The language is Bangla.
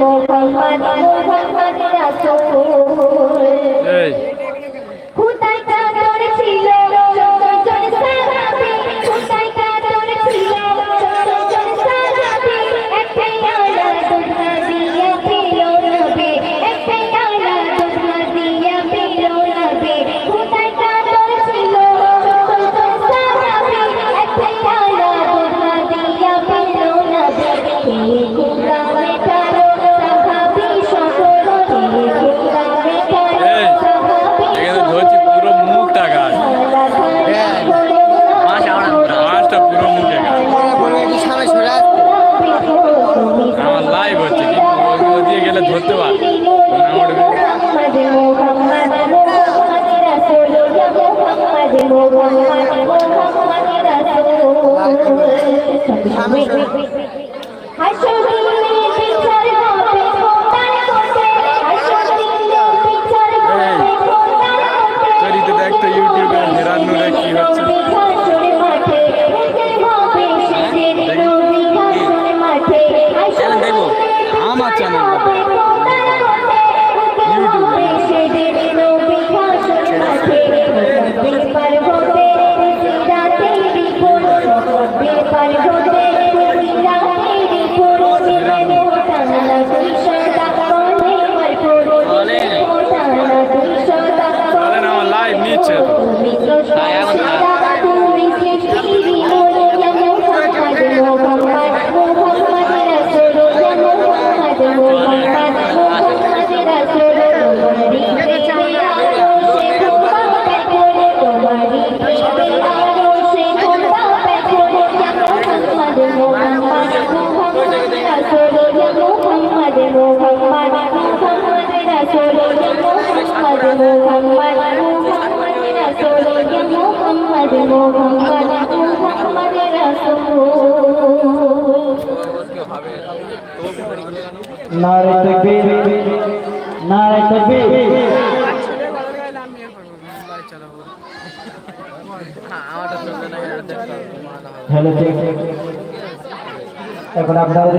মোহাম্মদ মোহাম্মদ লাইভ হচ্ছে কিন্তু দিয়ে গেলে ধরতে পারবে। আমি محمد محمد رسول محمد محمد رسوله محمد محمد محمد رسوله نعرہ تکبیر نعرہ تکبیر হ্যালো এখন আপনারা